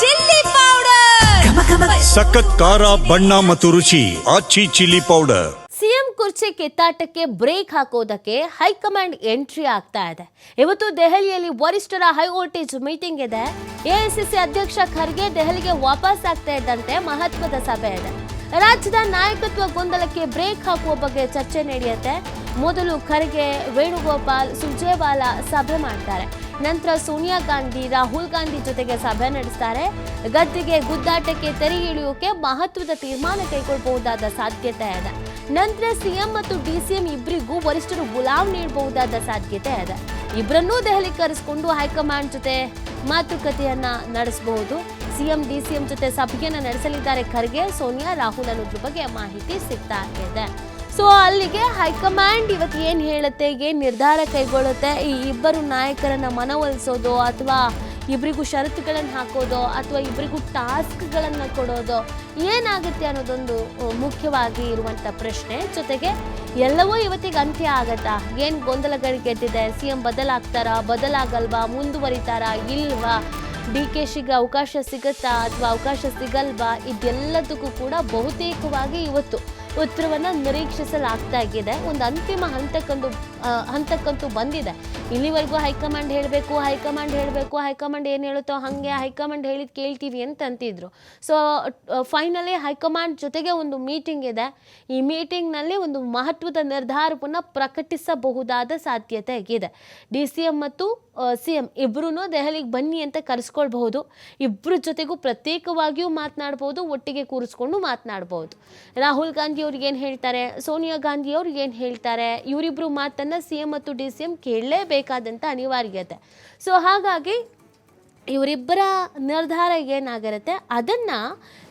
Chilli powder. ಸಖತ್ ಖಾರ ಬಣ್ಣ ಮತ್ತು ರುಚಿ ಆಚಿ ಚಿಲ್ಲಿ ಪೌಡರ್. ಸಿಎಂ ಕುರ್ಚಿ ಕಿತ್ತಾಟಕ್ಕೆ ಬ್ರೇಕ್ ಹಾಕೋದಕ್ಕೆ ಹೈಕಮಾಂಡ್ ಎಂಟ್ರಿ ಆಗ್ತಾ ಇದೆ. ಇವತ್ತು ದೆಹಲಿಯಲ್ಲಿ ವರಿಷ್ಠರ ಹೈ ವೋಲ್ಟೇಜ್ ಮೀಟಿಂಗ್ ಇದೆ. ಎಐಸಿಸಿ ಅಧ್ಯಕ್ಷ ಖರ್ಗೆ ದೆಹಲಿಗೆ ವಾಪಸ್ ಆಗ್ತಾ ಇದ್ದಂತೆ ಮಹತ್ವದ ಸಭೆ ಇದೆ. ರಾಜ್ಯದ ನಾಯಕತ್ವ ಗೊಂದಲಕ್ಕೆ ಬ್ರೇಕ್ ಹಾಕುವ ಬಗ್ಗೆ ಚರ್ಚೆ ನಡೆಯುತ್ತೆ. ಮೊದಲು ಖರ್ಗೆ ವೇಣುಗೋಪಾಲ್ ಸುರ್ಜೇವಾಲಾ ಸಭೆ ಮಾಡ್ತಾರೆ. ನಂತರ ಸೋನಿಯಾ ಗಾಂಧಿ, ರಾಹುಲ್ ಗಾಂಧಿ ಜೊತೆಗೆ ಸಭೆ ನಡೆಸ್ತಾರೆ. ಗದ್ದಿಗೆ ಗುದ್ದಾಟಕ್ಕೆ ತೆರೆ ಇಳಿಯೋಕೆ ಮಹತ್ವದ ತೀರ್ಮಾನ ಕೈಗೊಳ್ಳಬಹುದಾದ ಸಾಧ್ಯತೆ ಇದೆ. ನಂತರ ಸಿಎಂ ಮತ್ತು ಡಿಸಿಎಂ ಇಬ್ಬರಿಗೂ ವರಿಷ್ಠರು ಗುಲಾಮ್ ನೀಡಬಹುದಾದ ಸಾಧ್ಯತೆ ಇದೆ. ಇಬ್ಬರನ್ನೂ ದೆಹಲಿ ಕರೆಸಿಕೊಂಡು ಹೈಕಮಾಂಡ್ ಜೊತೆ ಮಾತುಕತೆಯನ್ನ ನಡೆಸಬಹುದು. ಸಿಎಂ, ಡಿಸಿಎಂ ಜೊತೆ ಸಭೆಯನ್ನ ನಡೆಸಲಿದ್ದಾರೆ ಖರ್ಗೆ, ಸೋನಿಯಾ, ರಾಹುಲ್ ಅನ್ನೋದ್ರ ಬಗ್ಗೆ ಮಾಹಿತಿ ಸಿಗ್ತಾ ಇದೆ. ಸೊ ಅಲ್ಲಿಗೆ ಹೈಕಮಾಂಡ್ ಇವತ್ತು ಏನು ಹೇಳುತ್ತೆ, ಏನು ನಿರ್ಧಾರ ಕೈಗೊಳ್ಳುತ್ತೆ? ಈ ಇಬ್ಬರು ನಾಯಕರನ್ನ ಮನವೊಲಿಸೋದು ಅಥವಾ ಇಬ್ಬರಿಗೂ ಷರತ್ತುಗಳನ್ನು ಹಾಕೋದು ಅಥವಾ ಇಬ್ಬರಿಗೂ ಟಾಸ್ಕ್ಗಳನ್ನು ಕೊಡೋದು ಏನಾಗುತ್ತೆ ಅನ್ನೋದೊಂದು ಮುಖ್ಯವಾಗಿ ಇರುವಂಥ ಪ್ರಶ್ನೆ. ಜೊತೆಗೆ ಎಲ್ಲವೂ ಇವತ್ತಿಗೆ ಅಂತ್ಯ ಆಗತ್ತಾ? ಏನು ಗೊಂದಲಗಳು ಗೆದ್ದಿದೆ ಸಿ ಎಂ ಬದಲಾಗ್ತಾರಾ? ಬದಲಾಗಲ್ವಾ? ಮುಂದುವರಿತಾರಾ? ಇಲ್ವಾ? ಡಿ ಕೆ ಶಿಗೆ ಅವಕಾಶ ಸಿಗುತ್ತಾ ಅಥವಾ ಅವಕಾಶ ಸಿಗಲ್ವಾ? ಇದೆಲ್ಲದಕ್ಕೂ ಕೂಡ ಬಹುತೇಕವಾಗಿ ಇವತ್ತು ಉತ್ತರವನ್ನ ನಿರೀಕ್ಷಿಸಲಾಗ್ತಾ ಇದೆ. ಒಂದು ಅಂತಿಮ ಹಂತಕ್ಕಂದು ಹಂತಕ್ಕಂತೂ ಬಂದಿದೆ. ಇಲ್ಲಿವರೆಗೂ ಹೈಕಮಾಂಡ್ ಹೇಳಬೇಕು ಹೈಕಮಾಂಡ್ ಹೇಳಬೇಕು, ಹೈಕಮಾಂಡ್ ಏನು ಹೇಳುತ್ತೋ ಹಾಗೆ ಹೈಕಮಾಂಡ್ ಹೇಳಿದ್ ಕೇಳ್ತೀವಿ ಅಂತ ಅಂತಿದ್ರು. ಸೊ ಫೈನಲಿ ಹೈಕಮಾಂಡ್ ಜೊತೆಗೆ ಒಂದು ಮೀಟಿಂಗ್ ಇದೆ. ಈ ಮೀಟಿಂಗ್ನಲ್ಲಿ ಒಂದು ಮಹತ್ವದ ನಿರ್ಧಾರವನ್ನು ಪ್ರಕಟಿಸಬಹುದಾದ ಸಾಧ್ಯತೆ ಇದೆ. ಡಿ ಸಿ ಎಂ ಮತ್ತು ಸಿ ಎಂ ಇಬ್ಬರೂ ದೆಹಲಿಗೆ ಬನ್ನಿ ಅಂತ ಕರೆಸ್ಕೊಳ್ಬಹುದು. ಇಬ್ಬರ ಜೊತೆಗೂ ಪ್ರತ್ಯೇಕವಾಗಿಯೂ ಮಾತನಾಡ್ಬೋದು, ಒಟ್ಟಿಗೆ ಕೂರಿಸ್ಕೊಂಡು ಮಾತನಾಡ್ಬೋದು. ರಾಹುಲ್ ಗಾಂಧಿ ಅವ್ರಿಗೆ ಏನು ಹೇಳ್ತಾರೆ? ಸೋನಿಯಾ ಗಾಂಧಿ ಅವ್ರಿಗೇನು ಏನು ಹೇಳ್ತಾರೆ? ಇವರಿಬ್ಬರು ಮಾತನ್ನು ಸಿ ಮತ್ತು ಡಿ ಸಿ ಎಂ ಕೇಳಲೇಬೇಕಾದಂಥ ಅನಿವಾರ್ಯತೆ. ಸೊ ಹಾಗಾಗಿ ಇವರಿಬ್ಬರ ನಿರ್ಧಾರ ಏನಾಗಿರುತ್ತೆ? ಅದನ್ನು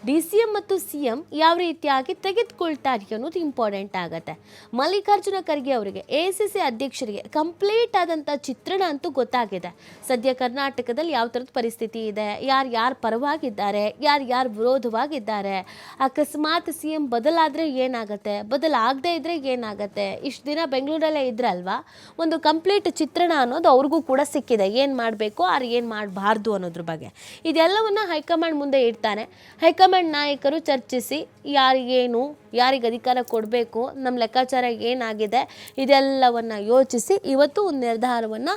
ಡಿ ಸಿ ಎಂ ಮತ್ತು ಸಿ ಎಂ ಯಾವ ರೀತಿಯಾಗಿ ತೆಗೆದುಕೊಳ್ತಾರೆ ಅನ್ನೋದು ಇಂಪಾರ್ಟೆಂಟ್ ಆಗುತ್ತೆ. ಮಲ್ಲಿಕಾರ್ಜುನ ಖರ್ಗೆ ಅವರಿಗೆ, ಎ ಸಿ ಸಿ ಅಧ್ಯಕ್ಷರಿಗೆ ಕಂಪ್ಲೀಟ್ ಆದಂಥ ಚಿತ್ರಣ ಅಂತೂ ಗೊತ್ತಾಗಿದೆ. ಸದ್ಯ ಕರ್ನಾಟಕದಲ್ಲಿ ಯಾವ ಥರದ ಪರಿಸ್ಥಿತಿ ಇದೆ? ಯಾರು ಯಾರು ಪರವಾಗಿದ್ದಾರೆ? ಯಾರು ಯಾರು ವಿರೋಧವಾಗಿದ್ದಾರೆ? ಅಕಸ್ಮಾತ್ ಸಿ ಎಂ ಬದಲಾದರೆ ಏನಾಗುತ್ತೆ? ಬದಲಾಗದೇ ಇದ್ದರೆ ಏನಾಗುತ್ತೆ? ಇಷ್ಟು ದಿನ ಬೆಂಗಳೂರಲ್ಲೇ ಇದ್ರಲ್ವಾ? ಒಂದು ಕಂಪ್ಲೀಟ್ ಚಿತ್ರಣ ಅನ್ನೋದು ಅವ್ರಿಗೂ ಕೂಡ ಸಿಕ್ಕಿದೆ. ಏನು ಮಾಡಬೇಕು? ಆರು ಏನು ಮಾಡಬಾರ್ದು? ಅನ್ನೋದ್ರ ಬಗ್ಗೆ. ಇದೆಲ್ಲವನ್ನು ಹೈಕಮಾಂಡ್ ಮುಂದೆ ಇಡ್ತಾನೆ ಹೈಕಮಾಂಡ್ ನಾಯಕರು ಚರ್ಚಿಸಿ ಯಾರಿಗೇನು, ಯಾರಿಗೆ ಅಧಿಕಾರ ಕೊಡಬೇಕು, ನಮ್ಮ ಲೆಕ್ಕಾಚಾರ ಏನಾಗಿದೆ, ಇದೆಲ್ಲವನ್ನು ಯೋಚಿಸಿ ಇವತ್ತು ಒಂದು ನಿರ್ಧಾರವನ್ನು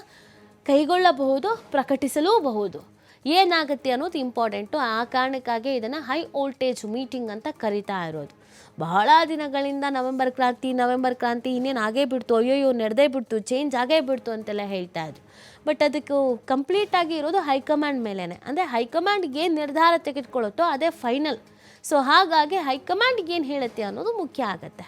ಕೈಗೊಳ್ಳಬಹುದು, ಪ್ರಕಟಿಸಲೂಬಹುದು. ಏನಾಗುತ್ತೆ ಅನ್ನೋದು ಇಂಪಾರ್ಟೆಂಟು ಆ ಕಾರಣಕ್ಕಾಗಿ ಇದನ್ನು ಹೈ ವೋಲ್ಟೇಜ್ ಮೀಟಿಂಗ್ ಅಂತ ಕರಿತಾ ಇರೋದು. ಬಹಳ ದಿನಗಳಿಂದ ನವೆಂಬರ್ ಕ್ರಾಂತಿ ನವೆಂಬರ್ ಕ್ರಾಂತಿ ಇನ್ನೇನು ಆಗೇ ಬಿಡ್ತು, ಅಯ್ಯೋಯ್ಯೋ ನಡೆದೇ ಬಿಡ್ತು ಚೇಂಜ್ ಆಗೇ ಬಿಡ್ತು ಅಂತೆಲ್ಲ ಹೇಳ್ತಾ ಇದ್ರು. ಬಟ್ ಅದಕ್ಕೆ ಕಂಪ್ಲೀಟ್ ಆಗಿ ಇರೋದು ಹೈಕಮಾಂಡ್ ಮೇಲೇ ಅಂದರೆ ಹೈಕಮಾಂಡ್ ಏನು ನಿರ್ಧಾರ ತೆಗೆದುಕೊಳ್ಳುತ್ತೋ ಅದೇ ಫೈನಲ್ ಸೊ ಹಾಗಾಗಿ ಹೈಕಮಾಂಡ್ ಏನು ಹೇಳುತ್ತೆ ಅನ್ನೋದು ಮುಖ್ಯ ಆಗುತ್ತೆ.